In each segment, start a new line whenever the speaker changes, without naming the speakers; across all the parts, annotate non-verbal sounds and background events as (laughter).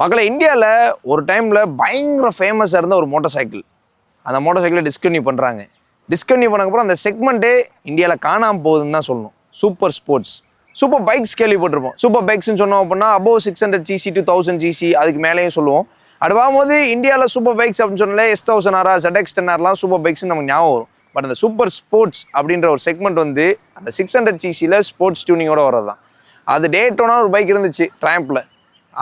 மக்களை இந்தியாவில் ஒரு டைமில் பயங்கர ஃபேமஸாக இருந்த ஒரு மோட்டார் சைக்கிள் அந்த மோட்டார் சைக்கிளை டிஸ்கன்யூ பண்ணுறாங்க டிஸ்கன்யூ பண்ணக்கப்புறம் அந்த செக்மெண்ட்டே இந்தியாவில் காணாமல் போகுதுன்னு தான் சொல்லணும். சூப்பர் ஸ்போர்ட்ஸ் சூப்பர் பைக்ஸ் கேள்விப்பட்டிருப்போம். சூப்பர் பைக்ஸ்னு சொன்னோம் அப்படின்னா above six hundred CC two thousand CC அதுக்கு மேலேயும் சொல்லுவோம். அது பார்க்கும்போது இந்தியாவில் சூப்பர் பைக்ஸ் அப்படின்னு சொன்னாலே S thousand R R ZX ten ஆர்லாம் super பைக்ஸ்னு நமக்கு ஞாபகம் வரும். பட் அந்த சூப்பர் ஸ்போர்ட்ஸ் அப்படின்ற ஒரு செக்மெண்ட் வந்து அந்த சிக்ஸ் ஹண்ட்ரட் சிசியில் ஸ்போர்ட்ஸ் டியூனிங்கோட வரது தான் அது டேட்டோனா ஒரு பைக் இருந்துச்சு ட்ராம்பில்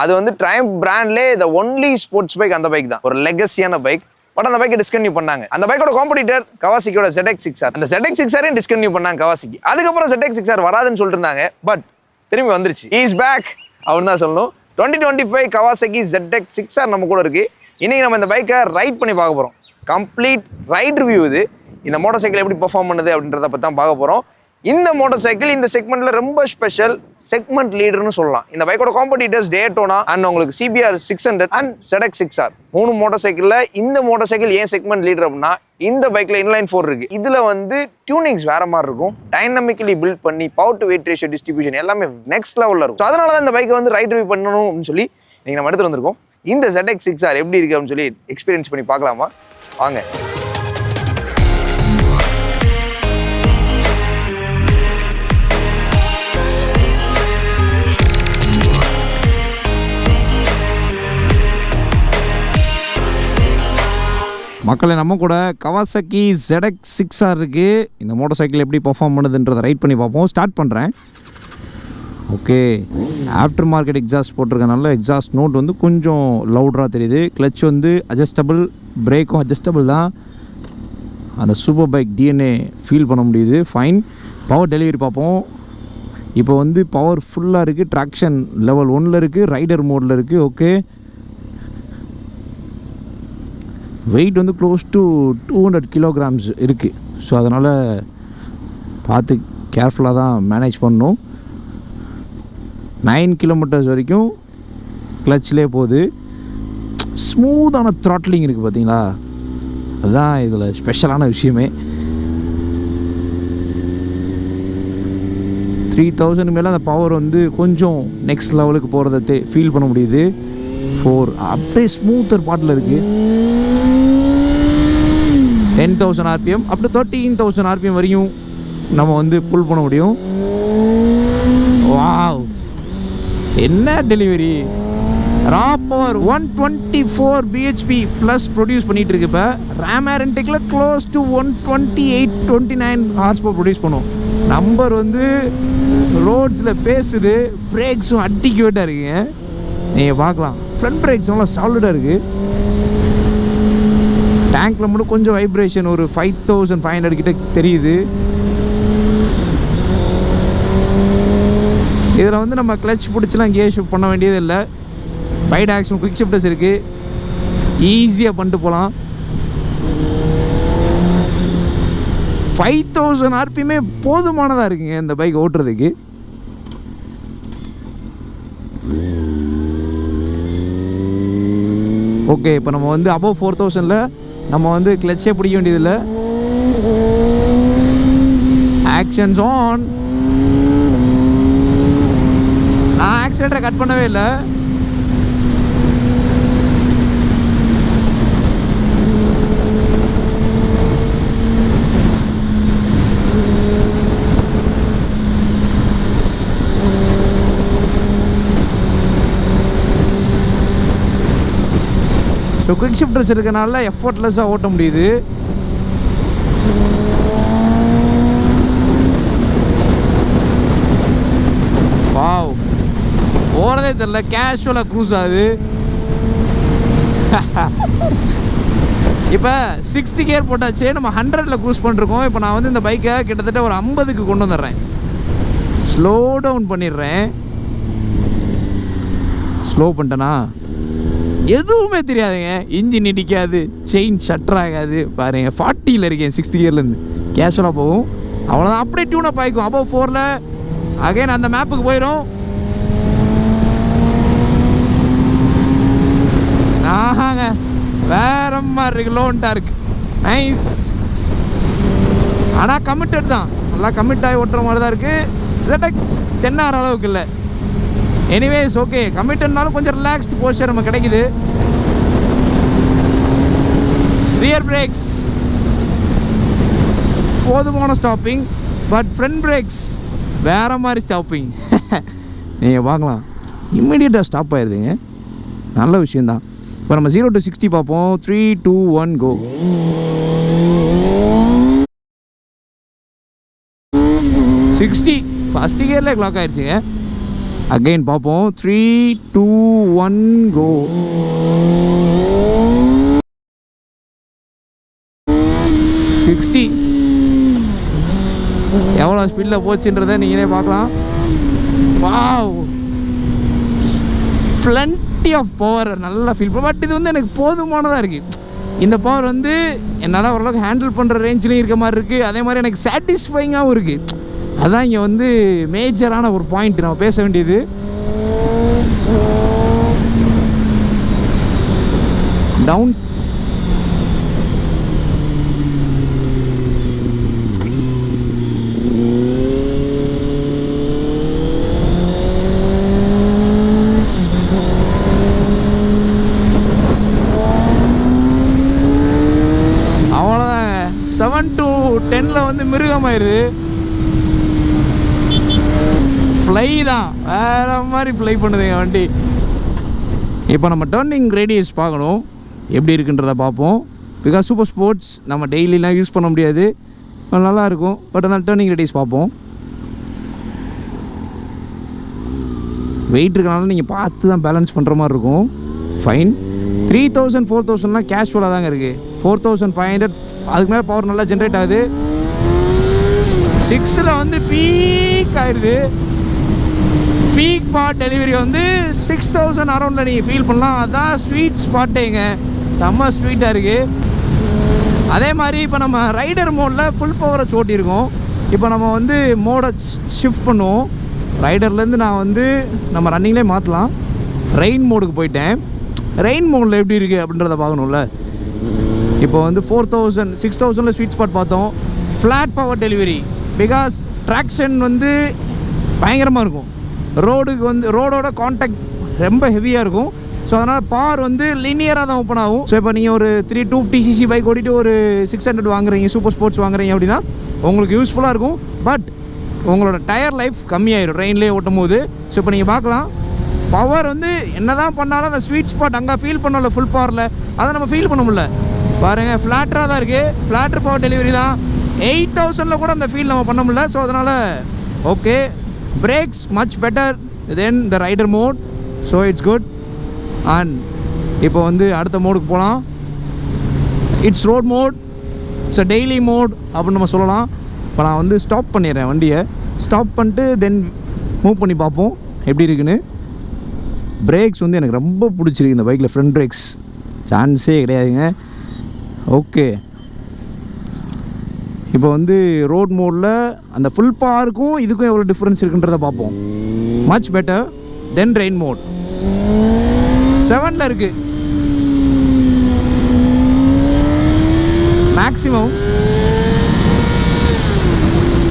அது வந்து ட்ரைம் பிராண்ட்லே த ஒன்லி ஸ்போர்ட்ஸ் பைக் அந்த பைக் தான். ஒரு லெகசியான பைக் பட் அந்த பைக்கை டிஸ்கன்யூ பண்ணாங்க. அந்த பைக்கோட காம்படிட்டர் கவாசிக்கோட செடெக் சிக்ஸ் ஆர் அந்த செடெக் சிக்ஸாரையும் டிஸ்கன்யூ பண்ணாங்க கவாசிக்கு. அதுக்கப்புறம் செடெக் சிக்ஸ் ஆர் வராதுன்னு சொல்லிட்டு இருந்தாங்க பட் திரும்பி வந்துருச்சு. இஸ் பேக் அப்படின்னு தான் சொல்லணும். Twenty twenty five Kawasaki ZX six R நம்ம கூட இருக்கு. இன்னைக்கு நம்ம இந்த பைக்கை ரைட் பண்ணி பார்க்க போகிறோம் கம்ப்ளீட் ரைட் ரிவ்யூ இது. இந்த மோட்டர் சைக்கிள் எப்படி பெர்ஃபார்ம் பண்ணுது அப்படின்றத பற்றி தான் பார்க்க போகிறோம் இந்த மோட்டார் சைக்கிள் இந்த செக்மெண்ட்ல ரொம்ப ஸ்பெஷல் செக்மெண்ட் லீடர்னு சொல்லலாம். இந்த பைக்கோட காம்படிட்டர்ஸ் டேட்டோனா அண்ட் உங்களுக்கு CBR six hundred and செடக் six R மூணு மோட்டார் சைக்கிளில் இந்த மோட்டார் சைக்கிள் ஏன் செக்மெண்ட் லீடர் அப்படின்னா இந்த பைக்கில் இன்லைன் ஃபோர் இருக்கு. இதில் வந்து டியூனிங்ஸ் வேற மாதிரி இருக்கும். டைனமிக்கலி பில்ட் பண்ணி power to weight ratio distribution எல்லாமே நெக்ஸ்ட் லெவலில் இருக்கும். So அதனால தான் இந்த பைக்கை வந்து ரைட் ரிவ்யூ பண்ணணும் அப்படின்னு சொல்லி நீங்கள் நம்ம எடுத்துட்டு வந்திருக்கோம். இந்த செடெக் சிக்ஸ் ஆர் எப்படி இருக்கு அப்படின்னு சொல்லி எக்ஸ்பீரியன்ஸ் பண்ணி பார்க்கலாமா? வாங்க.
மக்களை நம்ம கூட கவாசக்கி ஜெடக் சிக்ஸ் ஆர் இருக்குது இந்த மோட்டர் சைக்கிள் எப்படி பர்ஃபார்ம் பண்ணுதுன்றதை ரைட் பண்ணி பார்ப்போம். ஸ்டார்ட் பண்ணுறேன் ஓகே ஆஃப்டர் மார்க்கெட் எக்ஸாஸ்ட் போட்டிருக்கனால எக்ஸாஸ்ட் நோட் வந்து கொஞ்சம் லவுடராக தெரியுது. கிளச் வந்து அட்ஜஸ்டபிள் பிரேக்கும் அட்ஜஸ்டபிள் தான். அந்த சூப்பர் பைக் டிஎன்ஏ ஃபீல் பண்ண முடியுது. ஃபைன் பவர் டெலிவரி பார்ப்போம். இப்போ வந்து பவர் ஃபுல்லாக இருக்குது ட்ராக்ஷன் லெவல் ஒன்னில் இருக்குது ரைடர் மோடில் இருக்குது ஓகே வெயிட் வந்து close to two hundred kilograms இருக்குது ஸோ அதனால் பார்த்து கேர்ஃபுல்லாக தான் மேனேஜ் பண்ணணும் நைன் கிலோமீட்டர்ஸ் வரைக்கும் கிளச்சிலே போகுது. ஸ்மூத்தான த்ராட்லிங் இருக்குது பார்த்தீங்களா? அதுதான் இதில் ஸ்பெஷலான விஷயமே. த்ரீ தௌசண்ட் மேலே அந்த பவர் வந்து கொஞ்சம் நெக்ஸ்ட் லெவலுக்கு போகிறத ஃபீல் பண்ண முடியுது. ஃபோர் அப்படியே ஸ்மூத்தர் பாட்டில் இருக்குது ten thousand RPM up to thirteen thousand RPM வரையும் நம்ம வந்து புல் பண்ண முடியும். வாவ் என்ன delivery raw power one twenty four BHP plus produce பண்ணிட்டு இருக்கு இப்போ. RAM close to one twenty eight twenty nine horsepower produce பண்ணும். நம்பர் வந்து ரோட்ஸில் பேசுது பிரேக்ஸும் அட்டிக்குவேட்டாக இருக்குங்க. நீங்கள் பார்க்கலாம். ஃப்ரண்ட் பிரேக்ஸ் நல்லா சாலிடாக இருக்குது டேங்க்கில் மட்டும் கொஞ்சம் வைப்ரேஷன் ஒரு ஃபைவ் தௌசண்ட் ஃபைவ் ஹண்ட்ரட் கிட்ட தெரியுது. இதில் வந்து நம்ம கிளச் பிடிச்சலாம் கியர் ஷிஃப்ட் பண்ண வேண்டியது இல்லை. பைட் ஆக்ஷன் குவிக் ஷிஃப்டர்ஸ் இருக்குது ஈஸியாக பண்ணிட்டு போகலாம் ஃபைவ் தௌசண்ட் ஆர்பியுமே போதுமானதாக இருக்குங்க இந்த பைக் ஓட்டுறதுக்கு. ஓகே இப்போ நம்ம வந்து அபவ் ஃபோர் தௌசண்டில் நம்ம வந்து கிளச்சே பிடிக்க வேண்டியதில்லை. ஆக்ஷன்ஸ் ஆன் நான் ஆக்சிடென்ட்டை கட் பண்ணவே இல்லை. ஸோ குவிக் ஷிஃப்டர்ஸ் இருக்கனால எஃபர்ட்லெஸ்ஸாக ஓட்ட முடியுது. வாவ் ஓடதே தெரில கேஷுவலாக க்ரூஸ் ஆகுது. இப்போ சிக்ஸ்த்து கியர் போட்டாச்சு. நம்ம ஹண்ட்ரடில் க்ரூஸ் பண்ணிருக்கோம். இப்போ நான் வந்து இந்த பைக்கை கிட்டத்தட்ட ஒரு ஐம்பதுக்கு கொண்டு வந்துடுறேன். ஸ்லோ டவுன் பண்ணிடுறேன். ஸ்லோ பண்ணிட்டேனா? எதுவுமே தெரியாதுங்க. இன்ஜின் இடிக்காது செயின் ஷட்டர் ஆகாது. பாருங்க ஃபார்ட்டியில் இருக்கேன் சிக்ஸ்த் இயர்லேருந்து கேஷுவலாக போகும். அவ்வளோதான் அப்படியே டியூனப் ஆகிக்கும் அப்போ ஃபோரில் அகைன் அந்த மேப்புக்கு போயிடும் ஆஹாங்க. வேற மாதிரி இருக்கு. லோன்ட்டாக இருக்கு நைஸ் ஆனால் கமிட்டட் தான். நல்லா கமிட் ஆகி ஓட்டுற மாதிரி தான் இருக்குது ஜெடெக்ஸ் டென் அளவுக்கு இல்லை. எனிவேஸ் ஓகே கமிட்டட்னாலும் கொஞ்சம் ரிலாக்ஸ்டு போஸ்டர் நமக்கு கிடைக்குது. ரியர் பிரேக்ஸ் போதுமான ஸ்டாப்பிங் பட் ஃப்ரண்ட் பிரேக்ஸ் வேற மாதிரி ஸ்டாப்பிங் (laughs) நீங்கள் பார்க்கலாம். இம்மிடியட்டாக ஸ்டாப் ஆயிடுதுங்க நல்ல விஷயந்தான் இப்போ நம்ம ஜீரோ டு சிக்ஸ்டி பார்ப்போம். Three two one go sixty first கியரில் clock ஆயிடுச்சுங்க அகைன் பார்ப்போம் three two one go sixty எவ்வளோ ஸ்பீடில் போச்சுன்றதை நீங்களே பார்க்கலாம். வாவ் plenty ஆஃப் பவர் நல்லா ஃபீல் பட் இது வந்து எனக்கு போதுமானதாக இருக்குது இந்த பவர் வந்து என்னால் ஓரளவுக்கு ஹேண்டில் பண்ணுற ரேஞ்சிலையும் இருக்க மாதிரி இருக்குது அதே மாதிரி எனக்கு சாட்டிஸ்ஃபைங்காகவும் இருக்குது அதான் இங்கே வந்து மேஜரான ஒரு பாயிண்ட் நம்ம பேச வேண்டியது. டவுன் அவ்வளோதாங்க செவன் டு டென்னில் வந்து மிருகமாயிருது ஃப்ளை தான் வேற மாதிரி ஃப்ளை பண்ணுதுங்க வண்டி. இப்போ நம்ம டர்னிங் ரேடியஸ் பார்க்கணும். எப்படி இருக்குன்றத பார்ப்போம். பிகாஸ் சூப்பர் ஸ்போர்ட்ஸ் நம்ம டெய்லிலாம் யூஸ் பண்ண முடியாது. நல்லாயிருக்கும் பட் ஆனால் டர்னிங் ரேடியஸ் பார்ப்போம். வெயிட் இருக்கனால நீங்கள் பார்த்து தான் பேலன்ஸ் பண்ணுற மாதிரி இருக்கும். ஃபைன் த்ரீ தௌசண்ட் ஃபோர் தௌசண்ட்லாம் கேஷுவலாக தாங்க இருக்குது ஃபோர் தௌசண்ட் ஃபைவ் ஹண்ட்ரட் அதுக்கு மேலே பவர் நல்லா ஜென்ரேட் ஆகுது. சிக்ஸில் வந்து பீக் ஆயிடுது பீக் ஸ்பாட் டெலிவரி வந்து சிக்ஸ் தௌசண்ட் அரௌண்டில் நீங்கள் ஃபீல் பண்ணலாம். அதுதான் ஸ்வீட் ஸ்பாட்டேங்க செம்ம ஸ்வீட்டாக இருக்குது அதே மாதிரி இப்போ நம்ம ரைடர் மோடில் ஃபுல் பவரை சோட்டியிருக்கோம். இப்போ நம்ம வந்து மோடை ஷிஃப்ட் பண்ணுவோம். ரைடர்லேருந்து நான் வந்து நம்ம ரன்னிங்லேயே மாற்றலாம் ரெயின் மோடுக்கு போயிட்டேன். ரெயின் மோடில் எப்படி இருக்குது அப்படின்றத பார்க்கணும்ல. இப்போ வந்து ஃபோர் தௌசண்ட் சிக்ஸ் தௌசண்டில் ஸ்வீட் ஸ்பாட் பார்த்தோம். Flat power delivery because traction வந்து பயங்கரமாக இருக்கும். ரோடுக்கு வந்து ரோடோட காண்டாக்ட் ரொம்ப ஹெவியாக இருக்கும். ஸோ அதனால் பார் வந்து லினியராக தான் ஓப்பன் ஆகும். ஸோ இப்போ நீங்கள் ஒரு three two fifty CC bike ஓட்டிட்டு ஒரு சிக்ஸ் ஹண்ட்ரட் வாங்குறீங்க சூப்பர் ஸ்போர்ட்ஸ் வாங்குறீங்க அப்படின்னா உங்களுக்கு யூஸ்ஃபுல்லாக இருக்கும். பட் உங்களோட டயர் லைஃப் கம்மியாயிடும் ட்ரெயின்லேயே ஓட்டும் போது ஸோ இப்போ நீங்கள் பார்க்கலாம். பவர் வந்து என்ன தான் பண்ணாலும் அந்த ஸ்வீட் ஸ்பாட் அங்கே ஃபீல் பண்ணல ஃபுல் பவரில் அதை நம்ம ஃபீல் பண்ண முடியல. பாருங்கள் ஃப்ளாட்டராக தான் இருக்குது ஃப்ளாட்டர் பவர் டெலிவரி தான். எயிட் தௌசண்டில் கூட அந்த ஃபீல் நம்ம பண்ண முடியல. ஸோ அதனால் okay brakes much better than the rider mode so it's good and இப்போ வந்து அடுத்த மோடுக்கு போகலாம் it's road mode it's a daily mode அப்படின்னு நம்ம சொல்லலாம். இப்போ நான் வந்து ஸ்டாப் பண்ணிடுறேன் வண்டியை. ஸ்டாப் பண்ணிட்டு தென் மூவ் பண்ணி பார்ப்போம் எப்படி இருக்குன்னு. பிரேக்ஸ் வந்து எனக்கு ரொம்ப பிடிச்சிருக்கு இந்த பைக்கில் ஃப்ரண்ட் பிரேக்ஸ் சான்ஸே கிடையாதுங்க. ஓகே இப்போ வந்து ரோட் மோடில் அந்த ஃபுல் பார்க்கும் இதுக்கும் எவ்வளோ டிஃப்ரென்ஸ் இருக்குன்றதை பார்ப்போம். Much better than rain mode செவனில் இருக்குது மேக்ஸிமம்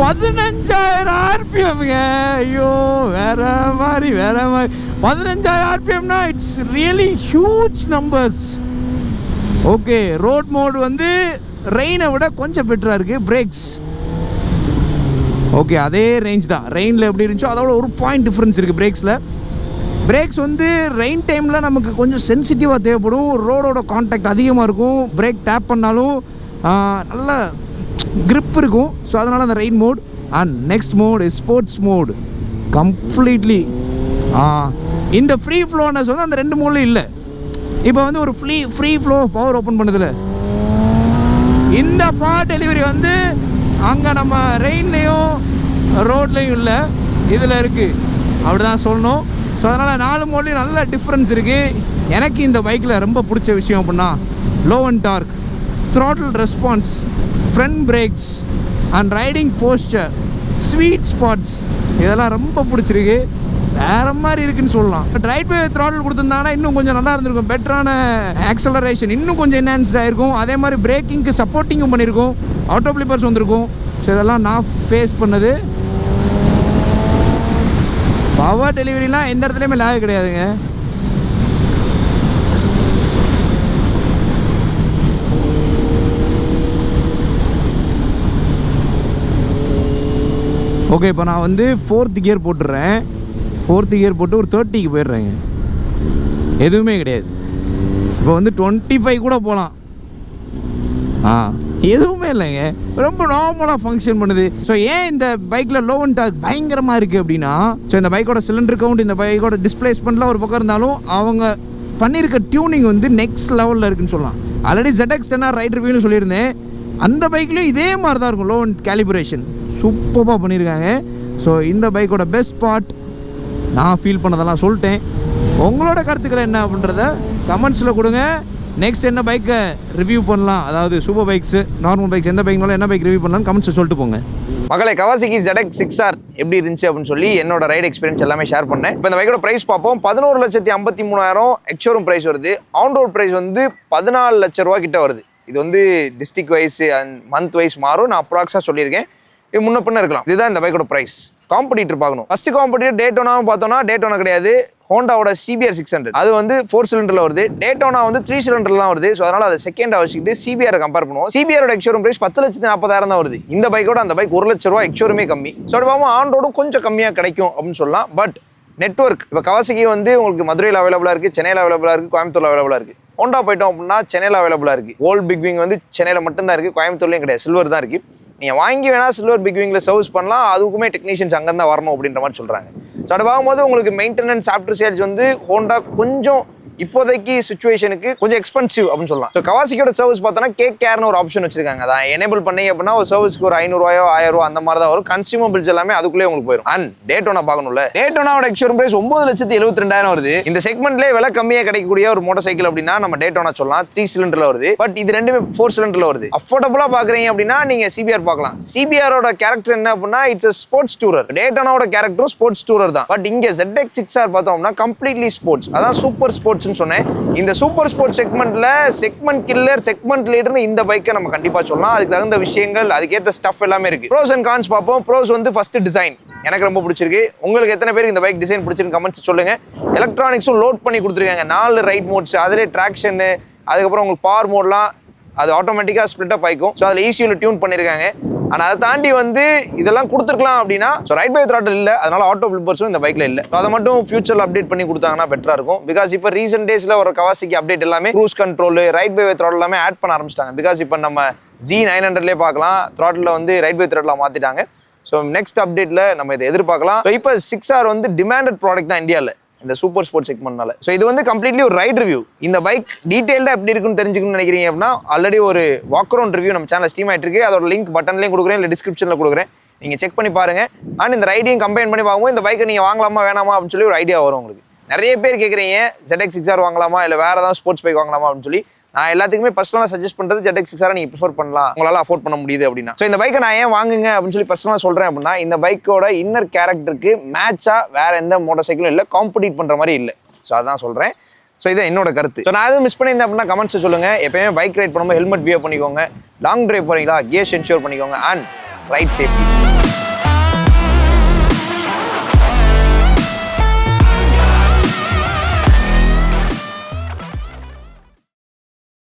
பதினஞ்சாயிரம் ஆர்பிஎம்ங்க ஐயோ வேற மாதிரி வேற மாதிரி. பதினஞ்சாயிரம் ஆர்பிஎம்னா it's really huge numbers okay road mode வந்து ரெயினை விட கொஞ்சம் பெட்டராக இருக்குது பிரேக்ஸ் ஓகே அதே ரேஞ்ச் தான். ரெயினில் எப்படி இருந்துச்சோ அதோட ஒரு பாயிண்ட் டிஃப்ரென்ஸ் இருக்குது பிரேக்ஸில் பிரேக்ஸ் வந்து ரெயின் டைமில் நமக்கு கொஞ்சம் சென்சிட்டிவாக தேவைப்படும். ரோடோட காண்டாக்ட் அதிகமாக இருக்கும். பிரேக் டேப் பண்ணாலும் நல்ல க்ரிப் இருக்கும். ஸோ அதனால் அந்த rain mode and next mode sports mode completely இந்த ஃப்ரீ ஃப்ளோனஸ் வந்து அந்த ரெண்டு மோட்லையும் இல்லை. இப்போ வந்து ஒரு free free flow power open பண்ணுதில்ல இந்த பார் டெலிவரி வந்து அங்கே நம்ம ரெயின்லேயும் ரோட்லேயும் இல்லை. இதில் இருக்குது அப்படி தான் சொல்லணும். ஸோ அதனால் நாலு மோட்லேயும் நல்ல டிஃப்ரென்ஸ் இருக்குது எனக்கு இந்த பைக்கில் ரொம்ப பிடிச்ச விஷயம் அப்படின்னா low and torque throttle response front brakes and riding posture sweet spots இதெல்லாம் ரொம்ப பிடிச்சிருக்கு. வேற மாதிரி இருக்குன்னு சொல்லலாம். பட் ரைட் வே த்ராட்டில் கொடுத்துருந்தாங்கன்னா இன்னும் கொஞ்சம் நல்லா இருந்திருக்கும். பெட்டரான ஆக்சலரேஷன் இன்னும் கொஞ்சம் என்ஹான்ஸ்ட் ஆயிருக்கும். அதே மாதிரி பிரேக்கிங்க்கு சப்போர்ட்டிங்கும் பண்ணியிருக்கும் ஆட்டோ பிளிப்பர்ஸ் வந்திருக்கும். ஸோ இதெல்லாம் நான் ஃபேஸ் பண்ணது. பவர் டெலிவரிலாம் எந்த இடத்துலையுமே லாக் கிடையாதுங்க. ஓகே இப்போ நான் வந்து ஃபோர்த் கியர் போட்டுடுறேன் ஃபோர்த்து கியர் போட்டு ஒரு தேர்ட்டிக்கு போயிடுறேங்க. எதுவுமே கிடையாது. இப்போ வந்து டுவெண்ட்டி ஃபைவ் கூட போகலாம் ஆ எதுவுமே இல்லைங்க. ரொம்ப நார்மலாக ஃபங்க்ஷன் பண்ணுது. ஸோ ஏன் இந்த பைக்கில் லோ அண்ட் டாக் பயங்கரமாக இருக்குது அப்படின்னா ஸோ இந்த பைக்கோட சிலிண்டர் கவுண்ட் இந்த பைக்கோட டிஸ்பிளேஸ்மெண்ட்லாம் ஒரு பக்கம் இருந்தாலும் அவங்க பண்ணியிருக்க டியூனிங் வந்து நெக்ஸ்ட் லெவலில் இருக்குன்னு சொல்லலாம். Already Z X ten R ride ரிவ்யூன்னு சொல்லியிருந்தேன். அந்த பைக்லேயும் இதே மாதிரி தான் இருக்கும் லோ அண்ட் கேலிபரேஷன் சூப்பராக பண்ணியிருக்காங்க ஸோ இந்த பைக்கோட பெஸ்ட் பார்ட் நான் ஃபீல் பண்ணதெல்லாம் சொல்லிட்டேன். உங்களோட கருத்துக்கள் என்ன அப்படின்றத கமெண்ட்ஸில் கொடுங்க. நெக்ஸ்ட் என்ன பைக்கை ரிவ்யூ பண்ணலாம்? அதாவது சூப்பர் பைக்ஸ் நார்மல் பைக்ஸ் எந்த பைக்னாலும் என்ன பைக் ரிவ்யூ பண்ணலாம் கமெண்ட்ஸ் சொல்லிட்டு போங்க.
மகளை கவாசிக்கு ஜெடக் சிக்ஸ் ஆர் எப்படி இருந்துச்சு அப்படின்னு சொல்லி என்னோட ரைடு எக்ஸ்பீரியன்ஸ் எல்லாமே ஷேர் பண்ணேன். இப்போ இந்த பைக்கோட பிரைஸ் பார்ப்போம். பதினோரு லட்சத்தி ஐம்பத்தி மூணாயிரம். எக்ஷோரூம் பிரைஸ் வருது. ஆன் ரோட் பிரைஸ் வந்து பதினாலு லட்ச ரூபா கிட்ட வருது. இது வந்து district wise and month wise மாறும். நான் அப்ராக்ஸாக சொல்லியிருக்கேன். இது முன்ன பின்ன இருக்கலாம். இதுதான் இந்த பைக்கோட ப்ரைஸ் காம்படிட்டர் பார்க்கணும். ஃபர்ஸ்ட் காம்படிட்டர் டேட்டோனாவும் பார்த்தோம்னா டேட்டோனா கிடையாது. ஹோண்டாவோட சிபிஆர் சிக்ஸ் ஹண்ட்ரட் அது வந்து ஃபோர் சிலிண்டரில் வருது. டேட்டோனா வந்து த்ரீ சிலிண்டர்லாம் வருது. ஸோ அதனால அதை செகண்டாக வச்சுக்கிட்டு சிபிஆர் கம்பேர் பண்ணுவோம். சிபிஆரோட எக்ஷோரூம் பிரைஸ் பத்து லட்சத்து நாற்பதாயிரம் தான் வருது. இந்த பைக்கோட அந்த பைக் ஒரு லட்ச ரூபா எக்ஷோருமே கம்மி. ஸோ அப்படி பார்ப்போம் ஆன் ரோடும் கொஞ்சம் கம்மியாக கிடைக்கும் அப்படின்னு சொல்லலாம். பட் நெட்வொர்க் இப்போ கவாசிக்கு வந்து உங்களுக்கு மதுரையில் அவைலபிளாக இருக்குது சென்னையில் அவைலபிளாக இருக்குது கோயம்புத்தூரில் அவைலபிளாக இருக்குது ஹோண்டா போயிட்டோம் அப்படின்னா சென்னையில் அவைலபிளாக இருக்குது ஓல்ட் பிக் விங் வந்து சென்னையில் மட்டும்தான் இருக்குது கோயம்புத்தூர்லேயும் கிடையாது சில்வர் தான் இருக்குது நீங்கள் வாங்கி வேணால் சில்வர் பிக் விங்கில் சர்வீஸ் பண்ணலாம் அதுக்குமே டெக்னீஷியன்ஸ் அங்கே தான் வரணும் அப்படின்ற மாதிரி சொல்கிறாங்க ஸோ அப்படி பார்க்கும்போது உங்களுக்கு மெயின்டெனன்ஸ் ஆஃப்டர் சேல்ஸ் வந்து ஹோண்டா கொஞ்சம் இப்போதைக்கு சுச்சுவேஷனுக்கு கொஞ்சம் எக்ஸ்பென்சிவ் அப்படின்னு சொல்லலாம். ஸோ கவாசிக்கோட சர்வீஸ் பார்த்தோன்னா கேக் கேர்னு ஒரு ஆப்ஷன் வச்சிருக்காங்க. அதை எனேபிள் பண்ணி அப்படின்னா ஒரு சர்வீஸ்க்கு ஒரு ஐநூறுவாயோ ஆயிரம் ரூபா அந்த மாதிரி தான் வரும். கன்சியூமர் பில்ஸ் எல்லாமே அதுக்குள்ளே உங்களுக்கு போயிடும் அண்ட் டேட்டோனா பார்க்கணும்ல. டேட்டோனாவோட எக்ஷோரூம் பிரைஸ் ஒன்பது லட்சத்தி எழுபத்தி ரெண்டாயிரம் வருது. இந்த செக்மெண்ட்லேயே விலை கம்மியாக கிடைக்கக்கூடிய ஒரு மோட்டார் சைக்கிள் அப்படின்னா நம்ம டேட்டோனா சொல்லலாம். த்ரீ சிலிண்டரில் வருது. பட் இது ரெண்டுமே ஃபோர் சிலிண்டரில் வருது. அஃபோர்டபுளாக பார்க்குறீங்க அப்படின்னா நீங்கள் சிபிஆர் பார்க்கலாம். சிபிஆரோட கேரக்டர் என்ன அப்படின்னா இட்ஸ் ஸ்போர்ட்ஸ் டூரர் டேட்டோனாவோட கேரக்டரும் ஸ்போர்ட்ஸ் டூரர் தான். பட் இங்கே ஜெட் எக்ஸ் சிக்ஸ் ஆர் பார்த்தோம்னா கம்ப்ளீட்லி ஸ்போர்ட்ஸ் அதான் சூப்பர் ஸ்போர்ட்ஸ் ஸ்போர்ட்ஸ்னு சொன்னேன். இந்த சூப்பர் ஸ்போர்ட்ஸ் செக்மெண்ட்ல செக்மெண்ட் கில்லர் செக்மெண்ட் லீடர்னு இந்த பைக்கை நம்ம கண்டிப்பா சொல்லலாம். அதுக்கு தகுந்த விஷயங்கள் அதுக்கேற்ற ஸ்டஃப் எல்லாமே இருக்கு. ப்ரோஸ் அண்ட் கான்ஸ் பார்ப்போம். ப்ரோஸ் வந்து ஃபர்ஸ்ட் டிசைன் எனக்கு ரொம்ப பிடிச்சிருக்கு. உங்களுக்கு எத்தனை பேருக்கு இந்த பைக் டிசைன் பிடிச்சிருக்கு கமெண்ட்ஸ் சொல்லுங்க. எலக்ட்ரானிக்ஸும் லோட் பண்ணி கொடுத்துருக்காங்க. நாலு ரைட் மோட்ஸ் அதிலே ட்ராக்ஷனு அதுக்கப்புறம் உங்களுக்கு பவர் மோட்லாம் அது ஆட்டோமேட்டிக்காக ஸ்ப்ளிட்டப் ஆகிக்கும் ஸோ அதில் ஈஸியில் டியூன் பண்ணியிருக்காங்க ஆனால் அதை தாண்டி வந்து இதெல்லாம் கொடுத்துருக்கலாம் அப்படின்னா ஸோ ரைட் பை த்ராட்டில் இல்லை. அதனால ஆட்டோ ஃபிளிப்பர்ஸும் இந்த பைக்கில் இல்லை. ஸோ அதை மட்டும் ஃபியூச்சரில் அப்டேட் பண்ணி கொடுத்தாங்கன்னா பெட்டராக இருக்கும். பிகாஸ் இப்போ ரீசெண்ட் டேஸில் ஒரு கவாசிக்கு அப்டேட் எல்லாமே cruise control ride by throttle எல்லாமே ஆட் பண்ண ஆரம்பிச்சிட்டாங்க. பிகாஸ் இப்போ நம்ம ஜி நைன் ஹண்ட்ரட்லேயே பார்க்கலாம். த்ராட்டில் வந்து ரைட் பை த்ராட்டில் மாற்றிட்டாங்க ஸோ நெக்ஸ்ட் அப்டேட்டில் நம்ம இதை எதிர்பார்க்கலாம். ஸோ இப்போ சிக்ஸ் ஆர் வந்து டிமாண்டட் ப்ராடக்ட் தான் இந்தியாவில் இந்த சூப்பர் ஸ்போர்ட்ஸ் செக்மெண்ட்னால ஸோ இது வந்து கம்ப்ளீட்லி ஒரு ரைட் ரிவ்யூ இந்த பைக் டீட்டெயில்டாக எப்படி இருக்குன்னு தெரிஞ்சுக்கணும்னு நினைக்கிறீங்க அப்படின்னா ஆல்ரெடி ஒரு வாக் அரௌண்ட் ரிவ்யூ நம்ம சேனல் ஸ்டீம் ஆகிட்டு இருக்கு அதோட லிங்க் பட்டன்லேயும் கொடுக்குறேன் இல்லை டிஸ்கிரிப்ஷனில் கொடுக்குறேன். நீங்கள் செக் பண்ணி பாருங்க. அண்ட் இந்த ரைடையும் கம்பைன் பண்ணி பார்க்கும்போது இந்த பைக்கை நீங்கள் வாங்கலாமா வேணாமா அப்படின்னு சொல்லி ஒரு ஐடியா வரும் உங்களுக்கு. நிறைய பேர் கேட்குறீங்க ZX சிக்ஸ் ஆர் வாங்கலாமா இல்லை வேறு ஏதாவது ஸ்போர்ட்ஸ் பைக் வாங்கலாமா அப்படின்னு சொல்லி. நான் எல்லாத்துக்குமே பர்சனலாக சஜஸ்ட் பண்ணுறது ஜெட்எக்ஸ் சிக்ஸ் நீங்கள் ப்ரிஃபர் பண்ணலாம். உங்களால் அஃபோர்ட் பண்ண முடியுது அப்படின்னா. ஸோ இந்த பைக்கை நான் ஏன் வாங்குங்க அப்படின்னு சொல்லி பர்சனலாக சொல்கிறேன் அப்படின்னா இந்த பைக்கோட இன்னர் கேரக்டருக்கு மேட்சாக வேறு எந்த மோட்டார் சைக்கிளும் இல்லை காம்படிட் பண்ணுற மாதிரி இல்லை. ஸோ அதான் சொல்கிறேன் ஸோ இதான் என்னோட கருத்து. ஸோ நான் எதுவும் மிஸ் பண்ணியிருந்தேன் அப்படின்னா கமெண்ட்ஸ் சொல்லுங்கள் எப்பயுமே பைக் ரைட் பண்ணும்போது ஹெல்மெட் வியர் பண்ணிக்கோங்க. லாங் டிரைவ் போகிறீங்களா கியர்ஸ் என்ஷூர் பண்ணிக்கோங்க. And ride safety